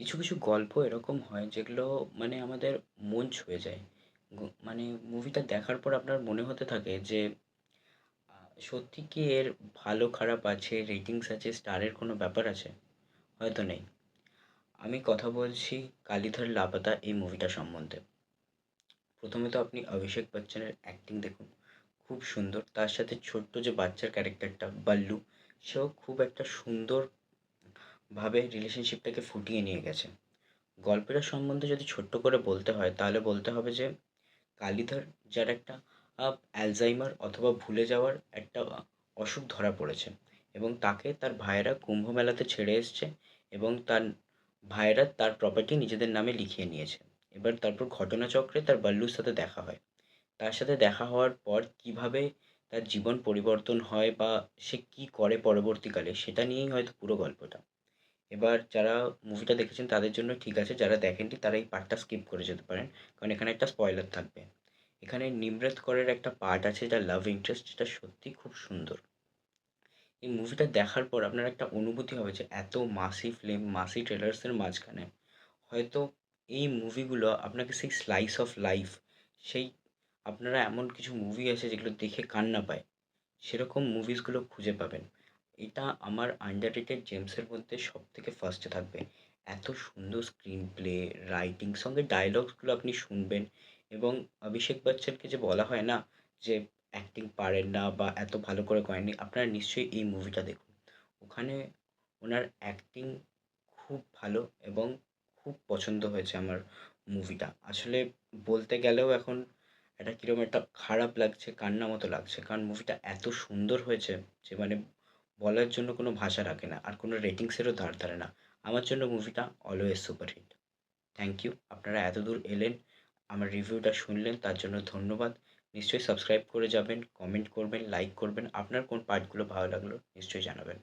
কিছু কিছু গল্প এরকম হয় যেগুলো মানে আমাদের মন ছুঁয়ে যায়। মানে মুভিটা দেখার পর আপনার মনে হতে থাকে যে সত্যি কি এর ভালো, খারাপ আছে রেটিংস আছে স্টারের কোনো ব্যাপার আছে? হয়তো নেই। আমি কথা বলছি কালীধর লাপাতা এই মুভিটা সম্বন্ধে। প্রথমে তো আপনি অভিষেক বচ্চনের অ্যাক্টিং দেখুন। খুব সুন্দর। তার সাথে ছোট্ট যে বাচ্চার ক্যারেক্টারটা বাল্লু, সেও খুব একটা সুন্দরভাবে রিলেশনশিপটাকে ফুটিয়ে নিয়ে গেছে। গল্পটা সম্বন্ধে যদি ছোট্ট করে বলতে হয়, তাহলে বলতে হবে যে, কালীধর যার একটা অ্যালজাইমার অথবা ভুলে যাওয়ার একটা অসুখ ধরা পড়েছে এবং তাকে তার ভাইয়েরা কুম্ভ মেলাতে ছেড়ে এসছে এবং তার ভাইয়েরা তার প্রপার্টি নিজেদের নামে লিখিয়ে নিয়েছে। এবার তারপর ঘটনাচক্রে তার বাল্লুর সাথে দেখা হয়। তার সাথে দেখা হওয়ার পর কীভাবে তার জীবন পরিবর্তন হয় বা সে কী করে পরবর্তীকালে, সেটা নিয়েই হয়তো পুরো গল্পটা। এবার যারা মুভিটা দেখেছেন, তাদের জন্য ঠিক আছে। যারা দেখেননি, তারা এই পার্টটা স্কিপ করে যেতে পারেন। কারণ এখানে একটা স্পয়লার থাকবে। এখানে নিমরত করের একটা পার্ট আছে যেটা লাভ ইন্টারেস্ট যেটা সত্যি খুব সুন্দর। এই মুভিটা দেখার পর আপনার একটা অনুভূতি হবে যে, এত মাসি ফিল্ম মাসি ট্রেলার্সের মাঝখানে, হয়তো এই মুভিগুলো আপনাকে সেই স্লাইস অফ লাইফ সেই আপনারা এমন কিছু মুভি আছে যেগুলো দেখে কান্না পায়, সেরকম মুভিসগুলো খুঁজে পাবেন। এটা আমার আন্ডাররেটেড জেমসের মধ্যে সব থেকে ফার্স্টে থাকবে। এত সুন্দর স্ক্রিন প্লে রাইটিং সঙ্গে ডায়লগসগুলো আপনি শুনবেন এবং অভিষেক বচ্চনকে যে বলা হয় না, যে অ্যাক্টিং পারেন না বা এত ভালো করে করেননি, আপনারা নিশ্চয়ই এই মুভিটা দেখুন। ওখানে ওনার অ্যাক্টিং খুব ভালো এবং খুব পছন্দ হয়েছে আমার মুভিটা আসলে বলতে গেলেও এখন একটা কীরকম একটা খারাপ লাগছে, কান্না মতো লাগছে। কারণ মুভিটা এত সুন্দর হয়েছে যে মানে বলার জন্য কোনো ভাষা রাখে না আর কোনো রেটিংসেরও ধার ধারে না। আমার জন্য মুভিটা অলওয়েজ সুপারহিট থ্যাংক ইউ আপনারা এত দূর এলেন, আমার রিভিউটা শুনলেন, তার জন্য ধন্যবাদ। নিশ্চয়ই সাবস্ক্রাইব করে যাবেন কমেন্ট করবেন লাইক করবেন। আপনার কোন পার্টগুলো ভালো লাগল, নিশ্চয়ই জানাবেন।